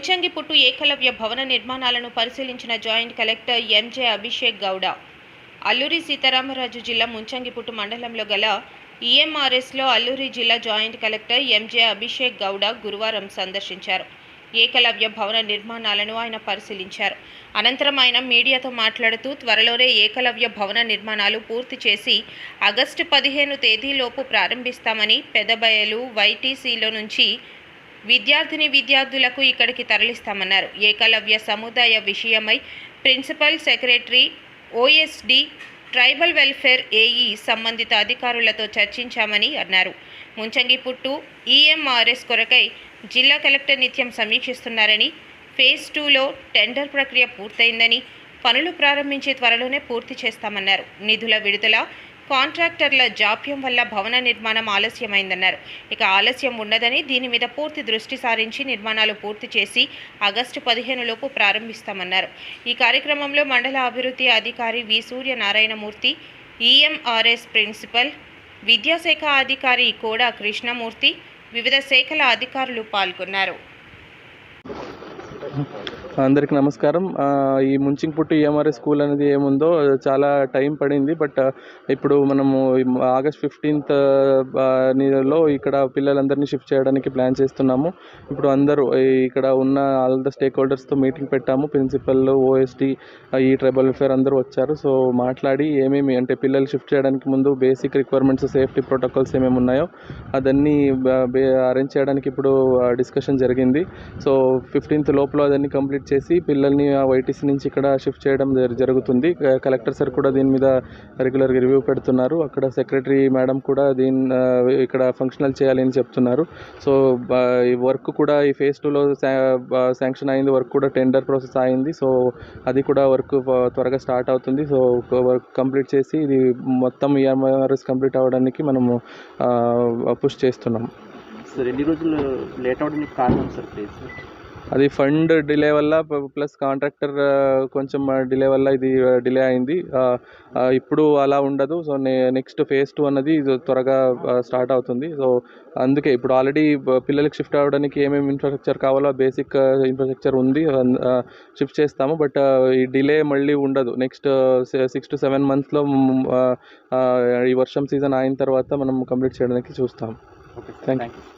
ముంచంగిపుట్టు ఏకలవ్య భవన నిర్మాణాలను పరిశీలించిన joint collector M J Abhishek Gowda. Alluri Sitaramaraju జిల్లా ముంచంగిపుట్టు మండలంలో గల ఈఎంఆర్ఎస్లో అల్లూరి జిల్లా joint collector M J Abhishek Gowda గురువారం సందర్శించారు. ఏకలవ్య భవన నిర్మాణాలను ఆయన పరిశీలించారు. అనంతరం ఆయన మీడియాతో మాట్లాడుతూ త్వరలోనే ఏకలవ్య భవన నిర్మాణాలు పూర్తి చేసి ఆగస్టు పదిహేను తేదీలోపు ప్రారంభిస్తామని పెదబయలు వైటీసీలో నుంచి విద్యార్థిని విద్యార్థులకు ఇక్కడికి తరలిస్తామన్నారు. ఏకలవ్య సముదాయ విషయమై principal secretary O S D tribal welfare A E సంబంధిత అధికారులతో చర్చించామని అన్నారు. ముంచంగిపుట్టు ఈఎంఆర్ఎస్ కొరకై జిల్లా కలెక్టర్ నిత్యం సమీక్షిస్తున్నారని ఫేజ్ టూలో టెండర్ ప్రక్రియ పూర్తయిందని పనులు ప్రారంభించే త్వరలోనే పూర్తి చేస్తామన్నారు. నిధుల విడుదల కాంట్రాక్టర్ల జాప్యం వల్ల భవన నిర్మాణం ఆలస్యమైందన్నారు. ఇక ఆలస్యం ఉండదని దీని మీద పూర్తి దృష్టి సారించి నిర్మాణాలు పూర్తి చేసి ఆగస్టు పదిహేను లోపు ప్రారంభిస్తామన్నారు. ఈ కార్యక్రమంలో మండల అభివృద్ధి అధికారి వి. సూర్యనారాయణమూర్తి ఈఎంఆర్ఎస్ ప్రిన్సిపల్ విద్యాశాఖ అధికారి కోడా కృష్ణమూర్తి వివిధ శాఖల అధికారులు పాల్గొన్నారు. అందరికీ నమస్కారం. ఈ ముంచింగ్పుట్టు ఈఎంఆర్ఎస్ స్కూల్ అనేది ఏముందో చాలా టైం పడింది. బట్ ఇప్పుడు మనము ఆగస్ట్ ఫిఫ్టీన్త్లో ఇక్కడ పిల్లలందరినీ షిఫ్ట్ చేయడానికి ప్లాన్ చేస్తున్నాము. ఇప్పుడు అందరూ ఇక్కడ ఉన్న ఆల్ ద స్టేక్ హోల్డర్స్తో మీటింగ్ పెట్టాము. ప్రిన్సిపల్ ఓఎస్డి ఈ ట్రైబల్ వెల్ఫేర్ అందరూ వచ్చారు. సో మాట్లాడి ఏమేమి అంటే పిల్లలు షిఫ్ట్ చేయడానికి ముందు బేసిక్ రిక్వైర్మెంట్స్ సేఫ్టీ ప్రోటోకాల్స్ ఏమేమి ఉన్నాయో అదన్నీ అరేంజ్ చేయడానికి ఇప్పుడు డిస్కషన్ జరిగింది. సో ఫిఫ్టీన్త్ లోపల అదన్నీ కంప్లీట్ చేసి పిల్లల్ని ఆ వైటీసీ నుంచి ఇక్కడ షిఫ్ట్ చేయడం జరుగుతుంది. కలెక్టర్ సార్ కూడా దీని మీద రెగ్యులర్గా రివ్యూ పెడుతున్నారు. అక్కడ సెక్రటరీ మేడం కూడా దీని ఇక్కడ ఫంక్షనల్ చేయాలని చెప్తున్నారు. సో ఈ వర్క్ కూడా ఈ ఫేజ్ టూలో శాంక్షన్ అయింది. వర్క్ కూడా టెండర్ ప్రాసెస్ అయింది. సో అది కూడా వర్క్ త్వరగా స్టార్ట్ అవుతుంది. సో వర్క్ కంప్లీట్ చేసి ఇది మొత్తం ఈఎంఆర్ఎస్ కంప్లీట్ అవ్వడానికి మనము పుష్ చేస్తున్నాం. సార్ ఎన్ని రోజులు లేట్ అవడానికి కారణం సార్ ప్లీజ్ అది ఫండ్ డిలే వల్ల ప్లస్ కాంట్రాక్టర్ కొంచెం డిలే వల్ల ఇది డిలే అయింది. ఇప్పుడు అలా ఉండదు. సో నెక్స్ట్ ఫేజ్ టూ అన్నది ఇది త్వరగా స్టార్ట్ అవుతుంది. సో అందుకే ఇప్పుడు ఆల్రెడీ పిల్లలకి షిఫ్ట్ అవ్వడానికి ఏమేమి ఇన్ఫ్రాస్ట్రక్చర్ కావాలో బేసిక్ ఇన్ఫ్రాస్ట్రక్చర్ ఉంది. షిఫ్ట్ చేస్తాము. బట్ ఈ డిలే మళ్ళీ ఉండదు. నెక్స్ట్ సిక్స్ టు సెవెన్ మంత్స్లో ఈ వర్షం సీజన్ అయిన తర్వాత మనం కంప్లీట్ చేయడానికి చూస్తాం. ఓకే. Thank you